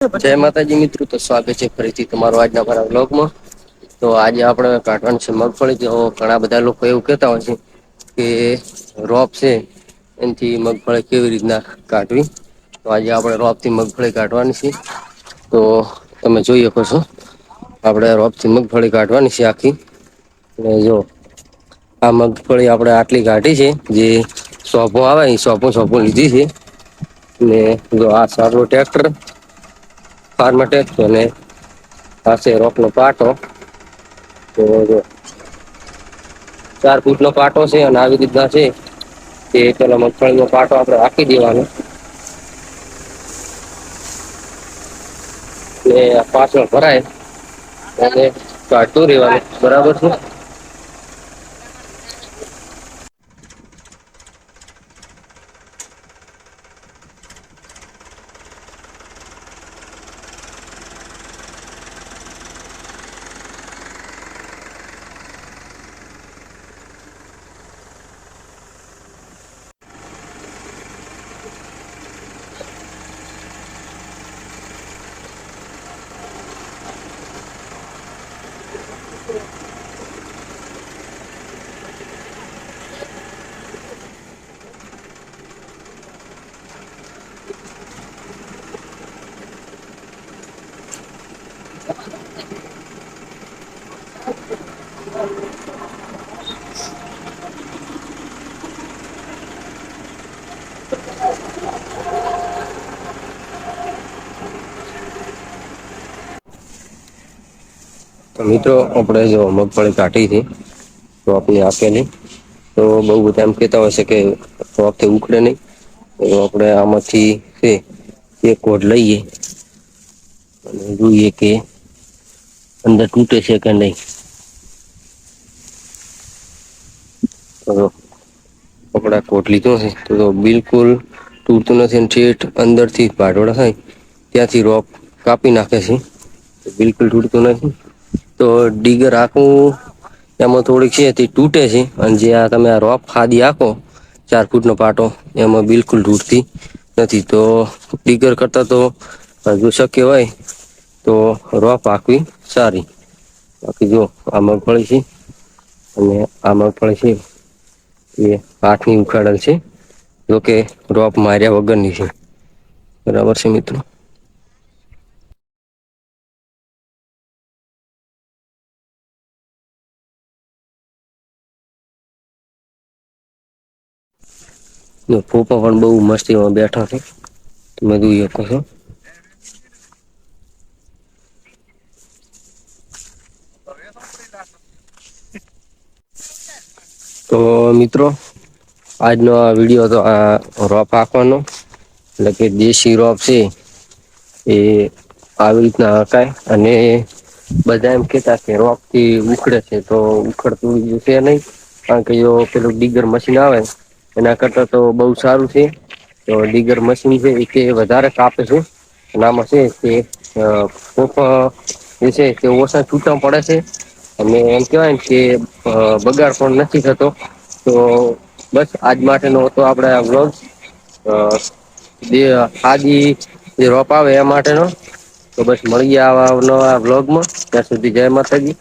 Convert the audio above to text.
જય માતાજી મિત્રો, તો સ્વાગત છે ફરીથી તમારો આજના મારા બ્લોગમાં તો આજે આપણે કાઢવાનું છે મગફળી. તો ઘણા બધા લોકો એવું કહેતા હોય છે કે રોપ છે, એનાથી મગફળી કેવી રીતના કાઢવી? તો આજે આપણે રોપથી મગફળી કાઢવાની છે. તો તમે જોઈ શકો છો, આપણે રોપથી મગફળી કાઢવાની છે આખી. અને જો, આ મગફળી આપણે આટલી કાઢી છે, જે સોપો આવે એ સોપો સોપો લીધી છે. ને જો આ સારું ટ્રેક્ટર ફાર્મટેક્સ અને પાસે રોક નો પાટો. તો ચાર ફૂટનો પાટો છે અને આવી રીતના છે તે પેલા મગફળીનો પાટો આપણે રાખી દેવાનો. એ પાછળ ભરાય અને કાઢતું રેવાનું બરાબર છે? તો મિત્રો આપડે જો મગફળી કાઢી હતી, તો આપને આપેલી તો બઉ બધા એમ કેતા હોય છે કે થી ઉખડે નહીં. તો આપડે આમાંથી છે, એક કોડ લઈએ. અને જોઈએ કે અંદર તૂટે છે કે નહીં. કપડા કોટ લીધો છે, તો બિલકુલ તૂટતું નથી ઠેઠ અંદરથી પાડોળ થાય. ત્યાંથી રોપ કાપી નાખે છે. બિલકુલ તૂટતું નથી. તો ડીગર આખું એમાં થોડીક છે તે તૂટે છે. અને જે આ તમે આ રોપ ખાદી આખો ચાર ફૂટનો પાટો, એમાં બિલકુલ તૂટતી નથી. તો ડીગર કરતાં તો જો શક્ય હોય, તો રોપ આખવી સારી. બાકી જો આ મગફળી છે, અને આ મગફળી છે, એ આઠની ઉખાડેલ છે. જોકે રોપ માર્યા વગરની છે. બરાબર છે મિત્રો? ફોફા પણ બહુ મસ્તીમાં બેઠા છે. તમે જોઈ શકો છો. તો મિત્રો, આજનો આ વીડિયો તો આ રોપ હાકવાનો એટલે કે દેશી રોપ છે એ આવી રીતના હકાય. અને બધા એમ કેતા કે રોપથી ઉખડે છે, તો ઉખડતું છે નહીં. કારણ કે જો પેલું ડીગર મશીન આવે એના કરતા તો બહુ સારું છે. તો ડીગર મશીન છે એ કે વધારે કાપે છે. નામાં છે તે કોપ જે છે તે ઓછા છૂટા પડે છે. અને એમ કહેવાય ને કે બગાડ પણ નથી થતો. તો બસ આજ માટેનો હતો આપડે વ્લોગ. આજી જે રોપ આવે એ માટેનો. તો બસ મળી આવા નવા વ્લોગમાં. ત્યાં સુધી જય માતાજી.